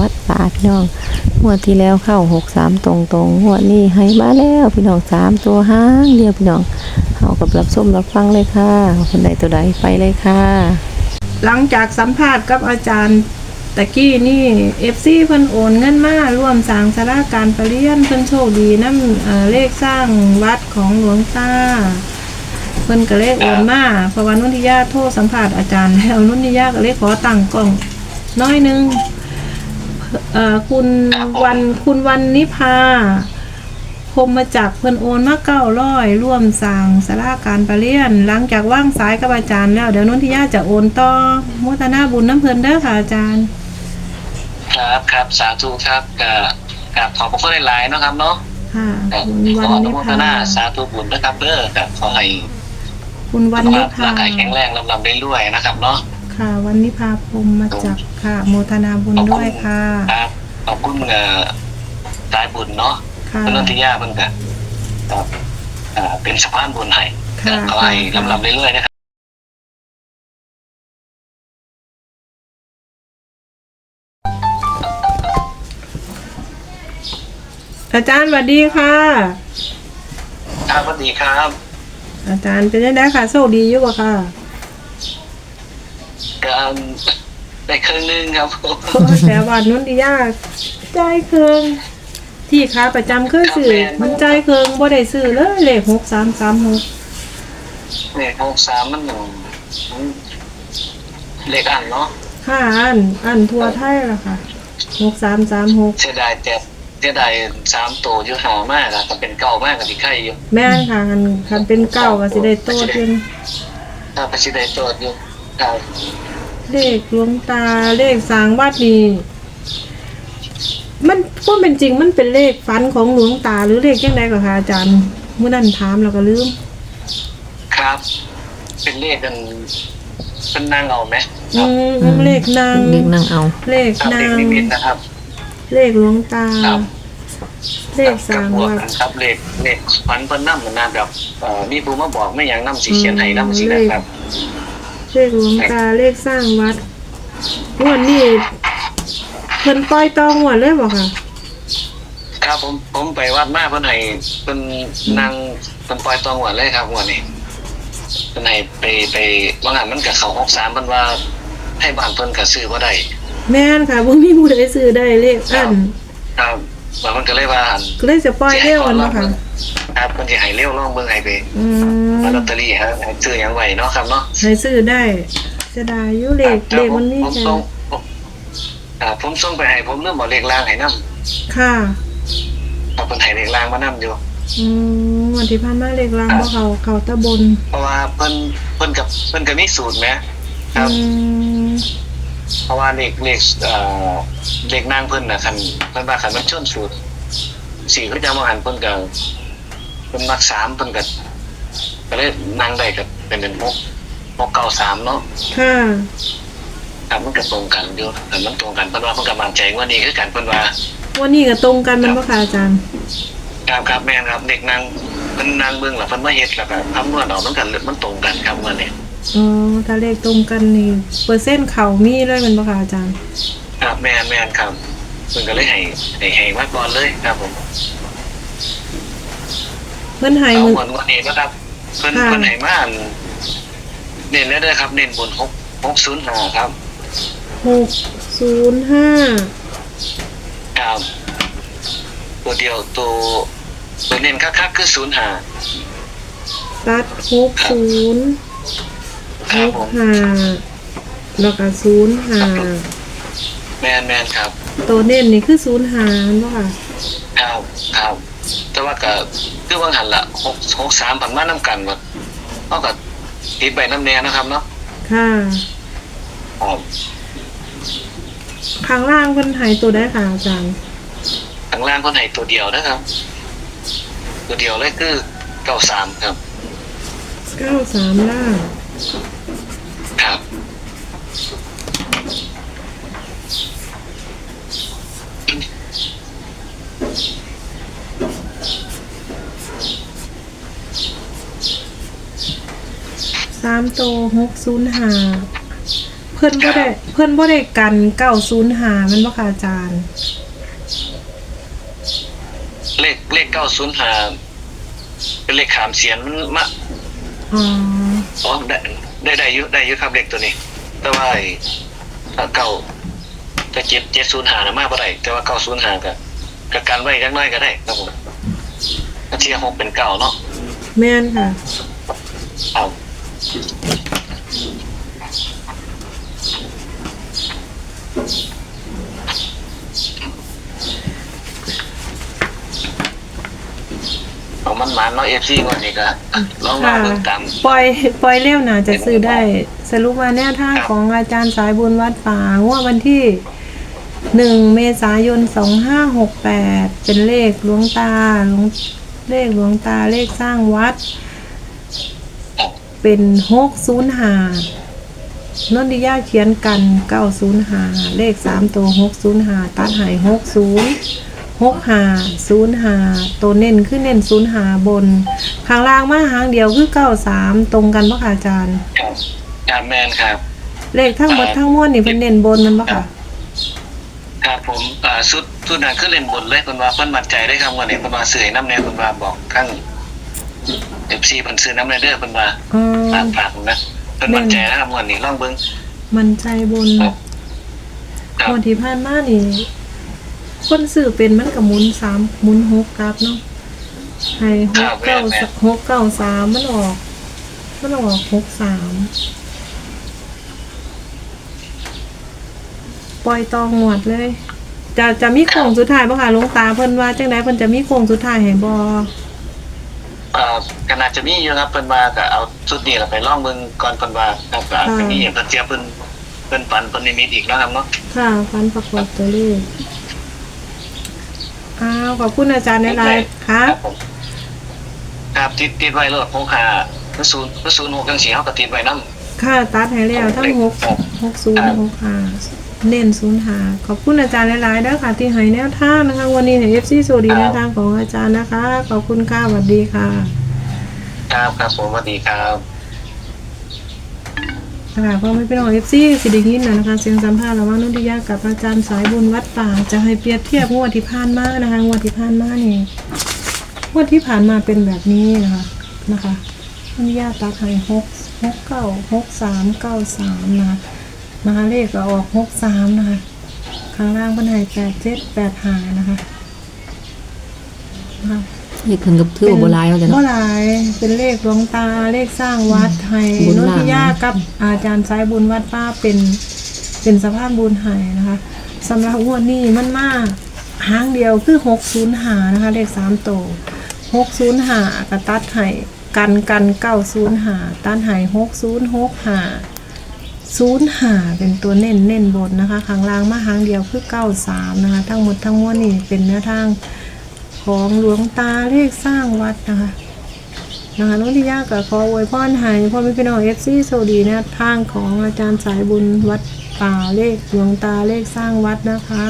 วัดป่าพี่น้องงวดที่แล้วเข้าหกสามตรงตรงงวดนี้ให้มาแล้วพี่น้องสามตัวห้างเดียวพี่น้องเอากับรับส้มรับฟังเลยค่ะคนใดตัวใดไปเลยค่ะ หลังจากสัมภาษณ์กับอาจารย์ตะกี้นี่เอฟซีเพิ่นโอนเงินมาร่วมสร้างสาราการประเรียนเพิ่นโชคดีนำเอ่อเลขสร้างวัดของหลวงตาเพิ่นก็เลขโอนมาเพราะว่านุนทิยาโทรสัมภาษณ์อาจารย์แล้วนุนทิยาก็เลยขอตั้งกล้องน้อยหนึง เอ่อคุณวันคุณวันนิพาพรหมมาจากเพิ่นโอนมาเก้าร้อยร่วมสร้างสาราการประเรียน หลังจากว่างสายกับอาจารย์แล้ว เดี๋ยวนุนทิยาจะโอนต่อโมทนาบุญน้ำเพิ่นเด้อค่ะอาจารย์ ครับครับสาธุครับกับกับขอบพระคุณหลายๆเนาะครับเนาะค่ะครับคุณขวัอนอนุนิโมทพานาสาธุบุญนะครับเด้อกับขอให้คุณวันสุขนิภาพพาร่างกายแข็งแรงลำๆได้รวยๆนะครับเนาะ ค่ะ วันนิพาพรหมมาจากค่ะ โมทนาบุญด้วยค่ะครับขอบคุณเอ่อสายบุญเนาะค่ะเพื่อนที่ยาเพิ่นก็ครับอ่าเป็นสะพานบุญให้ค่ะขอให้ลำๆได้รวยๆนะครับอาจารย์สวัสดีค่ะ ครับสวัสดีครับ อาจารย์เป็นยังไงค่ะโชคดีอยู่บ่ค่ะ การได้ครึ่งหนึงครับแต่ว่านุ่นดียากจ่ายเครื่องที่ค้าประจำเคยซื้อมันจ่ายเครื่องบ่ได้ซื้อเลยเลขหกสามสามหกเนี่ยหกสามมันหนึ่งเลขอันเนาะค่ะอันอันทั่วไทยละค่ะหกสามสามหกเสียดายแต่เสียดายสามตัวอยู่หามากอะแต่เป็นเก่ามากกับที่ไข่อยู่แม่นค่ะคันคันเป็นเก้าก็สิได้โตขึ้นถ้าไปชิได้ตัวอยู่ครับ เลขหลวงตาเลขสร้างวัดนี่มันพูดเป็นจริงมันเป็นเลขฟันของหลวงตาหรือเลขยังไงก็ค่ะอาจารย์เมื่อนั้นถามแล้วก็ลืมครับ เป็นเลขกันเป็นนางเอาไหมคอืรับมเลขนางเด็กนั่งเอา เลขครับนาเลขงนิมิตนะครับ เลขหลวงตาครับเลขสร้างกับบวกวัดกันครับเลขเลขฝันเพิ่นนำมันน่าแบบเอ่อมีผู้มาบอกไม่อย่างนำสีเขียนให้นำสีนะครับ เลขหลวงตาเลขสร้างวัดงวดนี้เพิ่นปล่อยตองวดเลยบ่ค่ะ ครับผมผมไปวัดมาเพิ่นให้เพิ่นนางเพิ่นปล่อยตองหวดเลยครับงวดนี้เพิ่นให้ไปไปว่างั้นมันก็เข้า63เพิ่นว่าให้บ้านเพิ่นก็ซื้อบ่ได้แม่นค่ะบ่มีผู้ใดซื้อได้เลขอันครับว่ามันก็เลยว่าหั่นก็เลยจะปล่อยเร็วอันบ่ค่ะ ครับเพิ่นสิให้เร็วลองเบิ่งให้ไปอืมลอตเตอรี่ฮะให้ซื้อหยังไว้เนาะครับเนาะให้ซื้อได้เสียดายอยู่เลขครับเลขมันมีผมแค่ส่งผมอ่าผมส่งไปให้ผมเริ่มบอกเลขล่างให้นํค่ะครับเพิ่นให้เลขล่างมานํอยู่ อืมวันที่ผ่านมาเลขล่างบ่เขาเขาตะบนเพราะว่าเพิ่นเพิ่นกับเพิ่นก็มีสูตรแหมครับอืมเพราะว่าเลขเลขเอ่อเลขนางเพิ่นน่ะคันเพิ่นว่าคันมันชนสูตรสี่คือจังว่าหันเพิ่นก็ เพิ่นมักสามเพิ่นก็ก็เลยนางได้ก็เป็นเป็นหกหกเก้าสามเนาะค่ะครับมันก็ตรงกันอยู่แต่มันตรงกันเพิ่นว่าเพิ่นก็มั่นใจว่านี่คือกันเพิ่นว่าวันนี้ก็ตรงกันแมันบ่ค่ะอาจารย์ครับครับแม่นครับเด็กนางเพิ่นนางเบิ่งแล้วเพิ่นมาเฮ็ดแล้วก็คำนวณออกมันก็มันตรงกันครับว่านี่อ๋อถ้าเลขตรงกันนี่เปอร์เซ็นต์เขามีเลยแมันบ่ค่ะอาจารย์ ครับแม่นแม่นครับเพิ่นก็เลยให้ให้ให้มาก่อนเลยครับผม เพิ่นให้เอามือเหมือนวันนี้นะครับเพิ่นค่ะ เพิ่นให้มาอันเน้นแล้วเด้อครับ เน้นบนหกหกศูนย์ห้าครับหกศูนย์ห้าครับตัวเดียวตัวตัวเน้นคักๆคือศูนย์ห้าตัดหกศูนย์คหรับกผมห้าแล้วก็ศูนย์ห้าแมนแมนครับ ตัวเน้นนี่คือศูนย์ห้าเนาะค่ะ ครับครับแต่ว่าก็คือว่างหันละหกหกสามผันมาน้ำกันหมดเท่ากับติดใบน้ำแน่นะครับเนาะค่ะครับข้างล่างเพิ่นให้ตัวได้ค่ะอาจารย์ข้างล่างคนให้ตัวเดียวนะครับ ตัวเดียวเลยคือเก้าสามครับเก้าสามล่างครับ สามตัวหกศูนย์ห้าเพิ่นบ่ได้เพิ่นบ่ได้กันเก้าศูนย์หามันบ่ค่ะอาจารย์ เลขเลขเก้าศูนย์หาเป็นเลขขามเสียนมันมาอ๋ออ๋อได้ได้ได้อยุได้อยุครับเลขตัวนี้ แต่ว่าไอ้ถ้าเก้าถ้าเจ็ดเจ็ดศูนย์หานะมากกว่าได้แต่ว่าเก้าศูนย์หาก็ก็กันไว้จักหน้อยก็ได้ครับผมถ้าเชียร์หกเป็นเก้าเนาะแม่นค่ะ เอา เอามันมาเนาะเอฟซีก่อนนี่ก็ลองมาค่ะเบิ่งตาม ปล่อยปล่อยเร็วน่าจะซื้อได้ สรุปว่าแนวทางครับของอาจารย์สายบุญวัดป่างวดวันที่1เมษายน2568เป็นเลขหลวงตาหลวงเลขหลวงตาเลขสร้างวัด เป็นหกศูนย์หานนทิยาเขียนกันเก้าศูนย์หาเลขสามตัวหกศูนย์หาตัดใหายหกศูนย์หกหาศูนย์หาตัวเน้นขึ้นเน้นศูนย์หาบนข้างล่างมาหางเดียวคือเก้าสามตรงกันปะค่ะอาจารย์ครับครับแมนครับ เลขทั้งหมดทั้งมวลนี่เป็นเน้นบนมันปะค่ะครับผมอ่าสุดสุดนั้นคือเล่นบนเลยคนว่าเพิ่นมั่นใจได้ครับวันนี้เพิ่นว่าซื้อให้น้ำแน่เพิ่นว่าบอกข้าง FC เพิ่นซื้อน้ำแน่เด้อเพิ่นว่าอ๋อฝากฝากนะเพิ่นมั่นใจนะครับวันนี้ลองเบิ่งมันใจบนครับครับ วันที่ผ่านมานี่ คนสื่อเป็นมันกับหมุนสามหมุนหกกราฟเนาะให้หกเก้าหกเก้าสามมันออก มันออกหกสามปล่อยตองหมวดเลย จะจะมีโค้งสุดท้ายบ่ค่ะหลวงตาเพิ่นว่าจังไดเพิ่นจะมีโค้งสุดท้ายให้บ่อ่า ก็น่าจะมีอยู่ครับเพิ่นว่าก็เอาสุดนี้ล่ะไปลองเบิ่งก่อนเพิ่นว่าครับก็จะมีอย่างเพิ่นเจียเพิ่นเพิ่นปันเพิ่นนิมิตอีกแล้วครับเนาะค่ะฟันประกอบตัวเลขอ้าวขอบคุณอาจารย์ในไลน์ครับผมครับติดติดไว้รถ6 5คือ0คือ0 6จังซี่เฮาก็ติดไว้นำค่ะตัดให้แล้วทั้งหกหกศูนย์หกห้าเน้นศูนย์หาขอบคุณอาจารย์หลายๆเด้อค่ะที่ให้แนวทางนะคะ วันนี้เอฟซีสวัสดีแนวทางของอาจารย์นะคะ ขอบคุณค่ะสวัสดีค่ะ ครับครับผมสวัสดีครับค่ะก็ไม่เป็นไรเอฟซีสิดิยินนะคะ เสียงสัมภาษณ์ระหว่างนุ่นทิยากับอาจารย์สายบุญวัดป่าจะให้เปรียบเทียบงวดที่ผ่านมานะคะงวดที่ผ่านมานี่งวดที่ผ่านมาเป็นแบบนี้นะคะนะคะนุ่นทิยาตัดให้หกหกเก้าหกสามเก้าสามนะคะนะคะเลขก็ออกหกสามนะคะข้างล่างเป็นไห้แปดเจ็ดแปดหานะคะนะคะ นี่ถึงกับถือว่าโบราณแล้วจ้ะเมื่เนาะอไรเป็นเลขหลวงตาเลขสร้างวัดไห้บุญนุล่างทิยากับอาจารย์สายบุญวัดป้าเป็น เป็นสภาพบุญไห้นะคะสำหรับงวดนี้มันมากหางเดียวคือหกศูนย์หานะคะ เลขสามโตหกศูนย์หากระตัดไห้กันกันเก้าศูนย์หาตัดไห้หกศูนย์หกหาศูนย์หาเป็นตัวเน้นเน้นบนนะคะข้างล่างมาหางเดียวคือเก้าสามนะคะ ทั้งหมดทั้งมวลนี่เป็นแนวทาง ของหลวงตาเลขสร้างวัดนะคะนะคะน้องที่ยากกับขออวยพรให้พ่อแม่พี่น้องเอฟซีโซดีนะทางของอาจารย์สายบุญวัดป่าเลขหลวงตาเลขสร้างวัดนะคะ